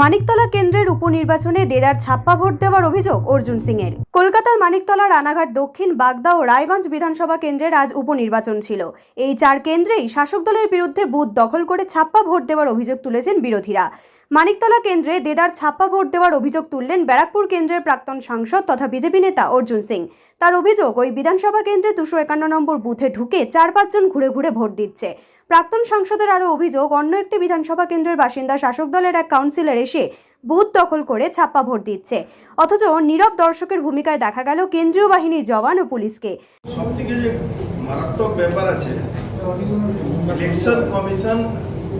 মানিকতলা কেন্দ্রের উপনির্বাচনে দেদার ছাপ্পা ভোট দেওয়ার অভিযোগ অর্জুন সিং এর কলকাতার মানিকতলা রানাঘাট দক্ষিণ, বাগদা ও রায়গঞ্জ বিধানসভা কেন্দ্রের আজ উপনির্বাচন ছিল। এই চার কেন্দ্রেই শাসক দলের বিরুদ্ধে বুথ দখল করে ছাপ্পা ভোট দেওয়ার অভিযোগ তুলেছেন বিরোধীরা। মানিকতলা কেন্দ্রে দেদার ছাপ্পা ভোট দেওয়ার অভিযোগ তুললেন ব্যারাকপুর কেন্দ্রের প্রাক্তন সাংসদ তথা বিজেপি নেতা অর্জুন সিং। তার অভিযোগ, ওই বিধানসভা কেন্দ্রে দুশো একান্ন নম্বর বুথে ঢুকে চার পাঁচজন ঘুরে ঘুরে ভোট দিচ্ছে। প্রাক্তন সাংসদের আরও অভিযোগ, অন্য একটি বিধানসভা কেন্দ্রের বাসিন্দা শাসক দলের এক কাউন্সিলর এসে বুথ দখল করে ছাপ্পা ভোট দিচ্ছে। অথচ নীরব দর্শকের ভূমিকায় দেখা গেল কেন্দ্রীয় বাহিনীর জওয়ান ও পুলিশকে। মারাত্মক ব্যাপার আছে ইলেকশন কমিশন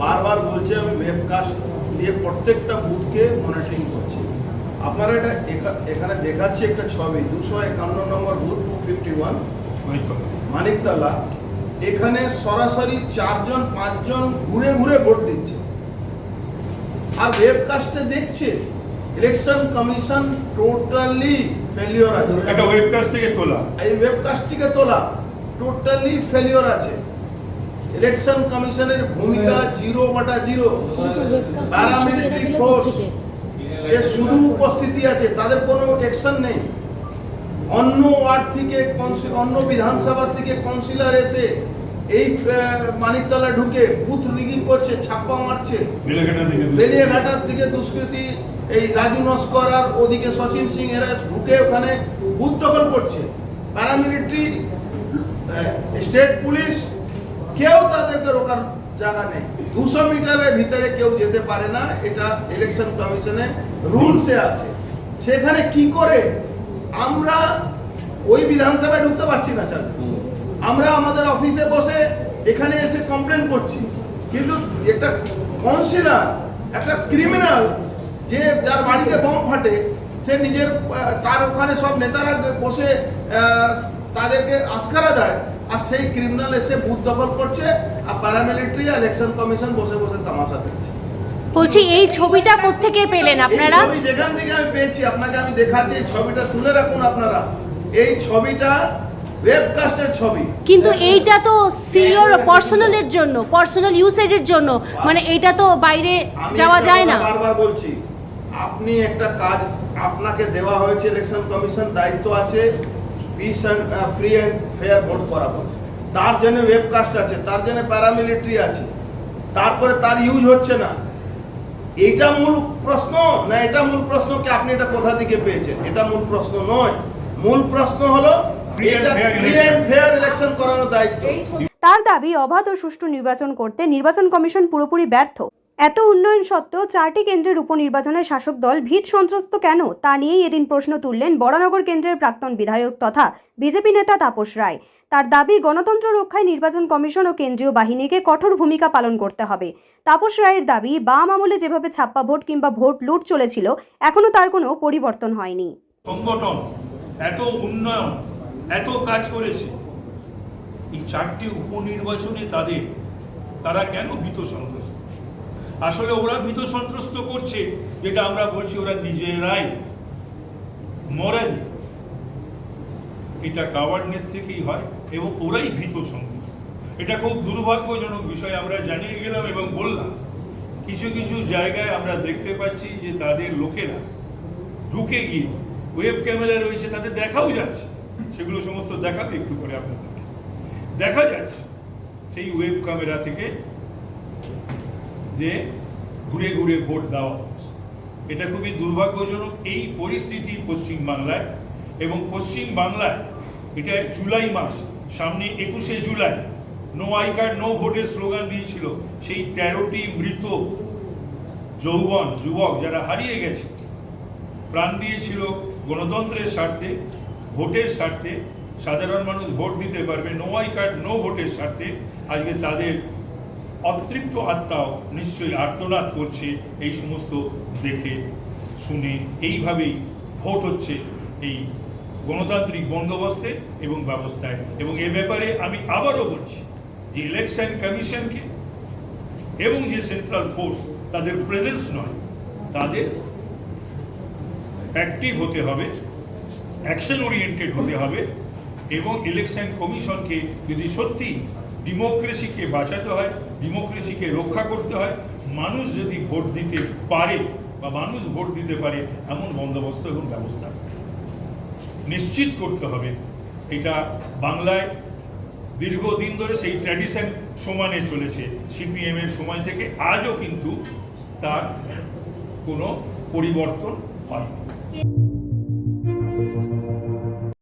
বারবার বলছে, আমি ওয়েবকাস্ট দিয়ে প্রত্যেকটা বুথকে মনিটরিং করছি। আপনারা এটা এখানে দেখাচ্ছে একটা ছবি দুশো একান্ন নম্বর booth two fifty one Maniktala. এখানে সরাসরি চারজন পাঁচজন ঘুরে ঘুরে ভোট দিচ্ছে। আর ওয়েবকাস্টে দেখছে ইলেকশন কমিশন টোটালি ফেলিওর আছে। একটা ওয়েবকাস্ট থেকে তোলা। এই ওয়েবকাস্ট থেকে তোলা টোটালি ফেলিওর আছে। ইলেকশন কমিশনের ভূমিকা জিরো বাটা জিরো। প্যারামিলিটারি ফোর্স এ শুধু উপস্থিতি আছে তাদের কোনো অ্যাকশন নেই। অন্য ওয়ার্ড থেকে অন্য বিধানসভা থেকে কাউন্সিলর এসে এই মানিকতলা ঢুকে বুথ রিগিং করছে ছাপ্পা মারছে। বেলিয়াঘাটার থেকে দুষ্কৃতী। এই রাজু নস্কর আর ওদিকে সচিন সিং এরা ঢুকে ওখানে বুথ দখল করছে। প্যারামিলিটারি স্টেট পুলিশ কেউ তাদেরকে রোকার জায়গা নেই। দুশো মিটারের ভিতরে কেউ যেতে পারে না। এটা ইলেকশন কমিশনে রুলসে আছে। সেখানে কি করে আমরা ওই বিধানসভায় ঢুকতে পারছি না চাল আমরা আমাদের অফিসে বসে এখানে এসে কমপ্লেন করছি। কিন্তু একটা কাউন্সিলর একটা ক্রিমিনাল যে যার বাড়িতে বোম ফাটে সে নিজের তার ওখানে সব নেতারা বসে তাদেরকে আস্কারা দেয়। আর সেই ক্রিমিনাল এসে বুথ দখল করছে আর প্যারামিলিটারি ইলেকশন কমিশন বসে বসে তামাশা দেখছে। বলছি এই ছবিটা কোত্থেকে পেলেন আপনারা? ছবি যেখান থেকে আমি পেয়েছি আপনাকে আমি দেখাচ্ছি এই ছবিটা তুলে রাখুন আপনারা। এই ছবিটা ওয়েবকাস্টের ছবি। কিন্তু এইটা তো সিওর পার্সোনালের জন্য পার্সোনাল ইউসেজের জন্য। মানে এইটা তো বাইরে যাওয়া যায় না। বারবার বলছি আপনি একটা কাজ আপনাকে দেওয়া হয়েছে ইলেকশন কমিশন দায়িত্ব আছে peace and free and fair vote করাবো। তার জন্য ওয়েবকাস্ট আছে তার জন্য প্যারামিলিটারি আছে। তারপরে তার ইউজ হচ্ছে না। এটা মূল প্রশ্ন না এটা মূল প্রশ্ন কি আপনি এটা কোথা থেকে পেয়েছেন? এটা মূল প্রশ্ন নয়। মূল প্রশ্ন হলো এটা free election. And fair election করানোর দায়িত্ব। তার দাবি অবাধ ও সুষ্ঠু নির্বাচন করতে নির্বাচন কমিশন পুরোপুরি ব্যর্থ। এত উন্নয়ন সত্ত্বেও চারটি কেন্দ্রের উপনির্বাচনে শাসক দল ভীত সন্ত্রস্ত কেন? তা নিয়েই এদিন প্রশ্ন তুললেন বরানগর কেন্দ্রের প্রাক্তন বিধায়ক তথা বিজেপি নেতা তাপস রায়। তার দাবি, গণতন্ত্র রক্ষায় নির্বাচন কমিশন ও কেন্দ্রীয় বাহিনীকে কঠোর ভূমিকা পালন করতে হবে। তাপস রায়ের দাবি, বাম আমলে যেভাবে ছাপ্পা ভোট কিংবা ভোট লুট চলেছিল এখনও তার কোনো পরিবর্তন হয়নি। সংগঠন এত উন্নয়ন, এত কাজ করেছে, এই চারটি উপনির্বাচনে তাদের, তারা কেন ভীত সন্ত্রস্ত? আসলে ওরা ভীত সন্ত্রস্ত করছে, যেটা আমরা বলছি ওরা নিজেরাই মরালি এটা গাভার্নেন্স থেকেই হয় এবং ওরাই ভীত সন্ত্রস্ত। এটা খুব দুর্ভাগ্যজনক বিষয়, আমরা জানিয়ে গেলাম এবং বললাম। কিছু কিছু জায়গায় আমরা দেখতে পাচ্ছি যে তাদের লোকেরা ঢুকে গিয়ে ওয়েব ক্যামেরা রয়েছে তাদের দেখাও যাচ্ছে। সেগুলো সমস্ত দেখাবে একটু করে আপনাদেরকে। দেখা যাচ্ছে সেই ওয়েব ক্যামেরা থেকে যে ঘুরে ঘুরে ভোট দেওয়া হচ্ছে। এটা খুবই দুর্ভাগ্যজনক এই পরিস্থিতি পশ্চিম বাংলায় এবং পশ্চিম বাংলায় এটা জুলাই মাস, সামনে একুশে July no I card no ভোটের স্লোগান দিয়েছিল, সেই তেরোটি মৃত যৌবন, যুবক যারা হারিয়ে গেছে, প্রাণ দিয়েছিল গণতন্ত্রের স্বার্থে, ভোটের স্বার্থে, সাধারণ মানুষ ভোট দিতে পারবে নো আই কার্ড নো ভোটের স্বার্থে, আজকে তাদের অতৃপ্ত আত্মাও নিশ্চয়ই আর্তনাদ করছে এই সমস্ত দেখে, শুনে। এইভাবেই ভোট হচ্ছে এই গণতান্ত্রিক বন্দোবস্তে এবং ব্যবস্থায়। এবং এ ব্যাপারে আমি আবারও বলছি, যে ইলেকশন কমিশনকে এবং যে সেন্ট্রাল ফোর্স তাদের প্রেজেন্স নয়, তাদের অ্যাক্টিভ হতে হবে অ্যাকশন ওরিয়েন্টেড হতে হবে। এবং ইলেকশন কমিশনকে যদি সত্যি ডেমোক্রেসিকে বাঁচাতে হয়, ডেমোক্রেসিকে রক্ষা করতে হয়। মানুষ যদি ভোট দিতে পারে বা মানুষ ভোট দিতে পারে, এমন বন্দোবস্ত এবং ব্যবস্থা নিশ্চিত করতে হবে। এটা বাংলায় দীর্ঘদিন ধরে সেই ট্র্যাডিশন সমানে চলেছে। সিপিএম এর সময় থেকে আজও কিন্তু তার কোনো পরিবর্তন হয়নি।